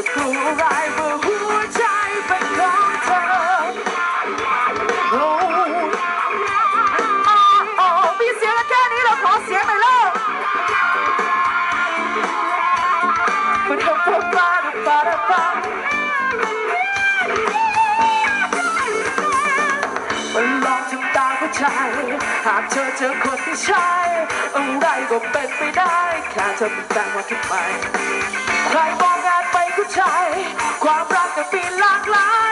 จะกลัวอะไรเมื่อหัวใจเป็นของเธอโอ้โอ้มีเสียงแค่นี้เราขอเสียงหน่อยลูกปะดะปะปะดะปะดะปะมันลองทำตามผู้ชายหากเธอเจอคนที่ใช่อะไรก็เป็นไปได้ แค่เธอเป็นแฟนว่าทำไมใครมอก ใช่ความรักก็มีหลากหลาย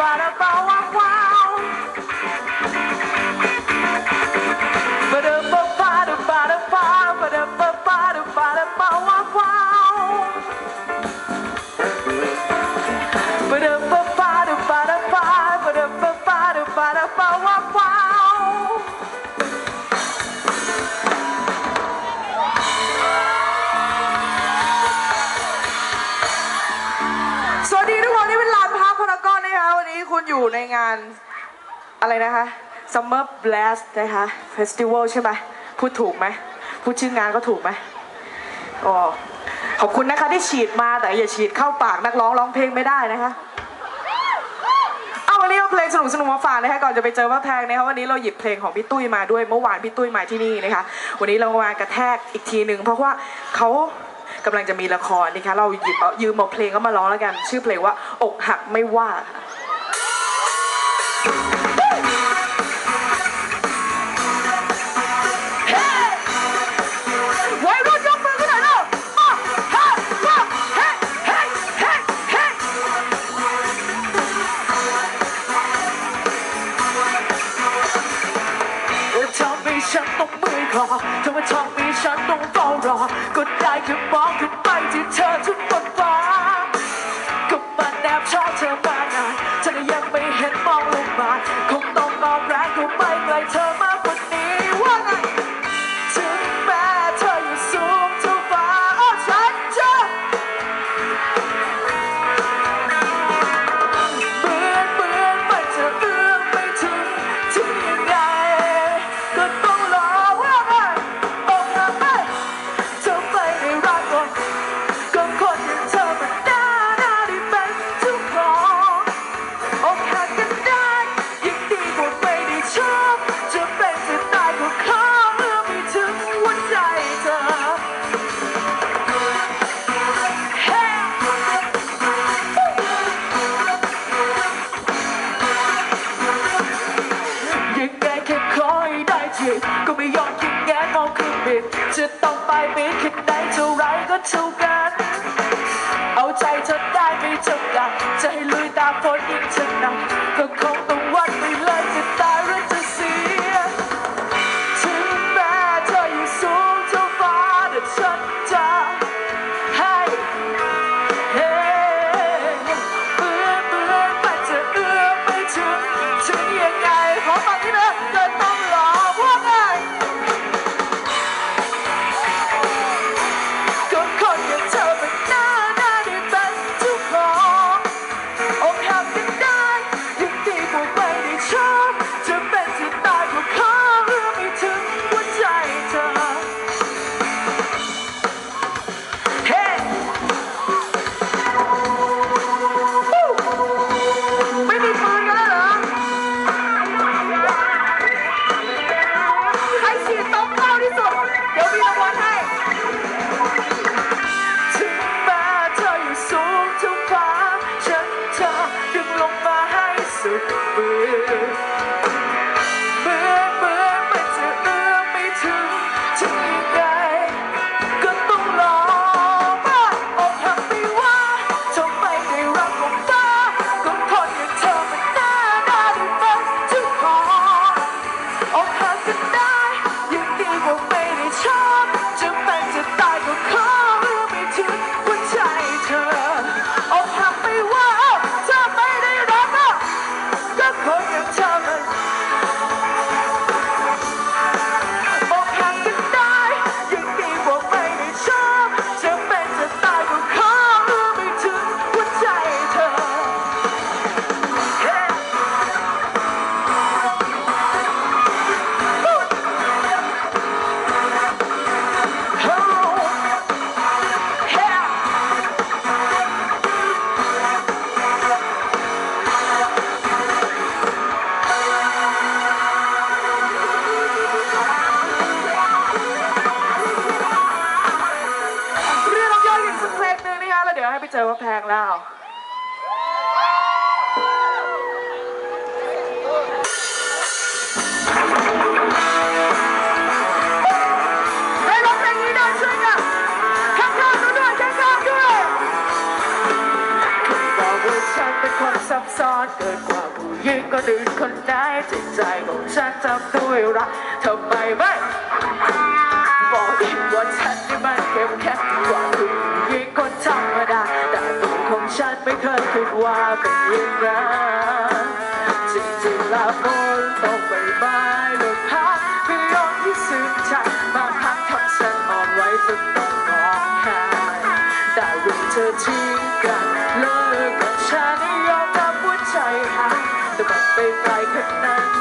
ปา นี้คุณอยู่ในงานอะไรนะคะ Summer Blast นะคะ Festival ใช่ไหมพูดถูกไหมพูดชื่องานก็ถูกไหมอ๋อขอบคุณนะคะที่ฉีดมาแต่อย่าฉีดเข้าปากนักร้องร้องเพลงไม่ได้นะคะเอาวันนี้เอาเพลงสนุกสนุกมาฝากนะคะก่อนจะไปเจอว่าแพงนะคะวันนี้เราหยิบเพลงของพี่ตุ้ยมาด้วยเมื่อวานพี่ตุ้ยมาที่นี่นะคะ วันนี้เรามากระแทกอีกทีหนึ่งเพราะว่าเขากำลังจะมีละครนะคะเราหยิบเอายืมเอาเพลงเขามาร้องแล้วกัน ชื่อเพลงว่าอกหักไม่ว่าค่ะ ฉันต้องมือคอทำไมทำให้ฉันต้องเฝ้ารอ ก็ได้แค่มองขึ้นไปที่เธอทุก เท่ากัน เอาใจเธอได้ไปจบดักจะให้ลุยตาพ้นอีกสักหนักก็ขอ ซ้อนเกินกว่าผู้หญิงก็ดื่นคนไหนจใจของฉันทำด้วยรักทำไมไม่บอกอีกว่าฉันที่มันเข้มแข็งกว่าผู้หญิงคนธรรมดาแต่ตัวของฉันไม่เคยคิดว่าเป็นอย่างนั้นจริงๆแล้วคนต้องไปบาโดยพักเพื่องที่ซึ้งใจมาพักงทำฉันอ่อนไหวจนต้องร้องไห้แต่รู้เธอที่ Christmas.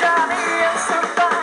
Johnny and somebody.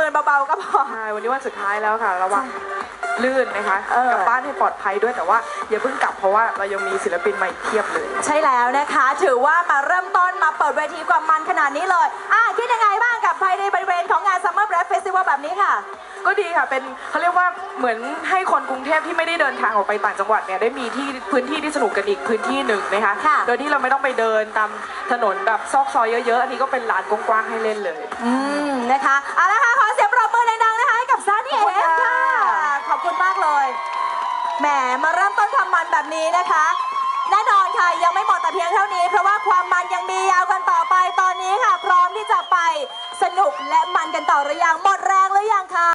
ป็นปืนเบาๆก็พอ ใช่วันนี้วันสุดท้ายแล้วค่ะ ระวังลื่นนะคะเออ กลับบ้านให้ปลอดภัยด้วยแต่ว่าอย่าเพิ่งกลับเพราะว่าเรายังมีศิลปินใหม่เพียบเลย ใช่แล้วนะคะ ถือว่ามาเริ่มต้นมาเปิดเวทีความมันขนาดนี้เลยอะคิดยังไงบ้างกับภายในบริเวณของงาน Summer Breath Festival แบบนี้ค่ะ ก็ดีค่ะเป็นเขาเรียกว่าเหมือนให้คนกรุงเทพที่ไม่ได้เดินทางออกไปต่างจังหวัดเนี่ยได้มีที่พื้นที่ที่สนุกกันอีกพื้นที่หนึ่งนะคะค่ะ โดยที่เราไม่ต้องไปเดินตามถนนแบบซอกซอยเยอะๆ อันนี้ก็เป็นลานกว้างๆให้เล่นเลย อืมนะคะเอาละค่ะ แหมมาเริ่มต้นความมันแบบนี้นะคะ แน่นอนค่ะยังไม่หมดแต่เพียงเท่านี้ เพราะว่าความมันยังมียาวกันต่อไปตอนนี้ค่ะ พร้อมที่จะไปสนุกและมันกันต่อหรือยังหมดแรงหรือยังคะ